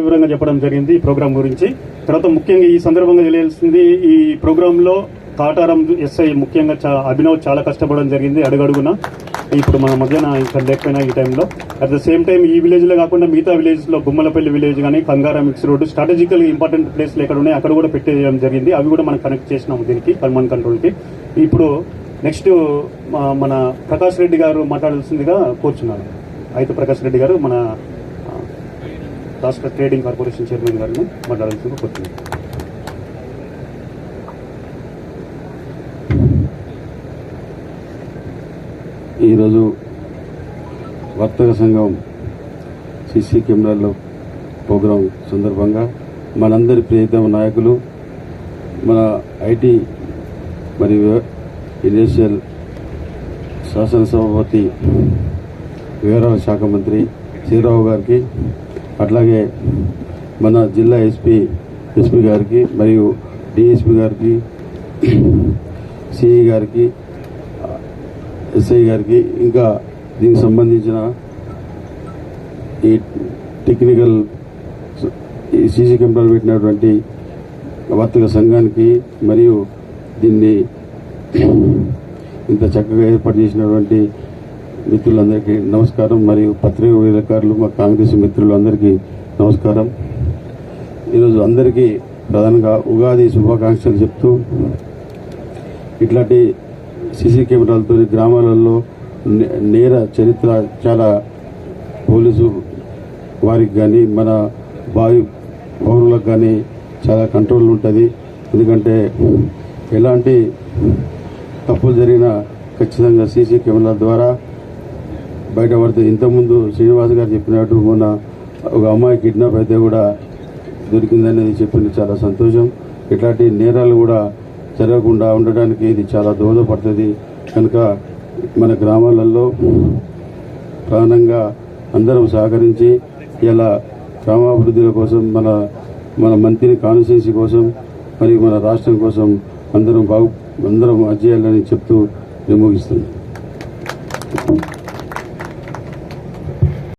వివరంగా చెప్పడం జరిగింది ఈ ప్రోగ్రాం గురించి. తర్వాత ముఖ్యంగా ఈ సందర్భంగా తెలియాల్సింది ఈ ప్రోగ్రాంలో కాటారం ఎస్ఐ ముఖ్యంగా చా- అభినవ్ చాలా కష్టపడడం జరిగింది అడుగడుగున. ఇప్పుడు మన మధ్యన ఇక్కడ లేకపోయినా ఈ టైంలో. అట్ ద సేమ్ టైం ఈ విలేజ్లో కాకుండా మిగతా విలేజ్లో గుమ్మలపల్లి బొమ్మలపల్లి విలేజ్ కానీ కంగారా మిక్స్ రోడ్ స్ట్రాటజికల్ ఇంపార్టెంట్ ప్లేస్లు ఎక్కడ ఉన్నాయి. అక్కడ కూడా పెట్టేయడం జరిగింది. అవి కూడా మనం కనెక్ట్ చేసినాము దీనికి కన్మన్ కంట్రోల్కి. ఇప్పుడు నెక్స్ట్ మన ప్రకాష్ రెడ్డి గారు మాట్లాడాల్సిందిగా కోరుచున్నాను. అయితే ప్రకాష్ రెడ్డి గారు మన రాష్ట్ర ట్రేడింగ్ కార్పొరేషన్ చైర్మన్ గారిని మాట్లాడాల్సిందిగా కోరుతున్నాను ఈరోజు వర్తక సంఘం సిసి కెమెరాల్లో ప్రోగ్రాం సందర్భంగా మనందరి ప్రియతమ నాయకులు మన ఐటీ మరియు ఇండస్ట్రియల్ శాసనసభాపతి వివరాల శాఖ మంత్రి శ్రీరావు గారికి అట్లాగే మన జిల్లా ఎస్పీ ఎస్పీ గారికి మరియు డిఎస్పీ గారికి సిఈ గారికి ఎస్ఐ గారికి ఇంకా దీనికి సంబంధించిన ఈ టెక్నికల్ ఈ సీసీ కెమెరాలు పెట్టినటువంటి వర్తక సంఘానికి మరియు దీన్ని ఇంత చక్కగా ఏర్పాటు చేసినటువంటి మిత్రులందరికీ నమస్కారం. మరియు పత్రిక విలేకరులు మా కాంగ్రెస్ మిత్రులందరికీ నమస్కారం. ఈరోజు అందరికీ ప్రధానంగా ఉగాది శుభాకాంక్షలు చెప్తూ ఇట్లాంటి సీసీ కెమెరాలతో గ్రామాలలో నే- నేర చరిత్ర చాలా పోలీసు వారికి కానీ మన భావి పౌరులకు కానీ చాలా కంట్రోల్ ఉంటుంది. ఎందుకంటే ఎలాంటి తప్పులు జరిగినా ఖచ్చితంగా సీసీ కెమెరాల ద్వారా బయటపడితే ఇంతకుముందు శ్రీనివాస్ గారు చెప్పినట్టు మొన్న ఒక అమ్మాయి కిడ్నాప్ అయితే కూడా దొరికిందనేది చెప్పింది చాలా సంతోషం. ఇట్లాంటి నేరాలు కూడా జరగకుండా ఉండడానికి ఇది చాలా దోహదపడుతుంది. కనుక మన గ్రామాలలో ప్రధానంగా అందరం సహకరించి ఇలా గ్రామాభివృద్ధుల కోసం మన మన మంత్రి కాన్స్టిట్యున్సీ కోసం మరియు మన రాష్ట్రం కోసం అందరం బాగు అందరం అధ్యయాలని చెప్తూ నేను ముగిస్తున్నాను